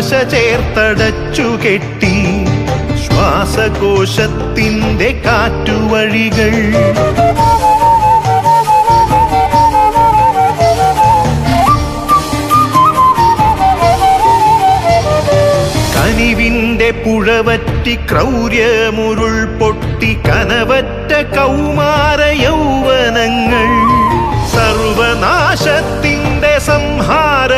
പുകക്കറപ്പശ ചേർത്തടച്ചു കെട്ടി ശ്വാസകോശത്തിന്റെ കാറ്റുവഴികൾ. കനിവിന്റെ പുഴവറ്റി ക്രൗര്യമുരുൾ പൊട്ടി കനവറ്റ കൗമാര യൗവനങ്ങൾ. സർവനാശത്തിന്റെ സംഹാര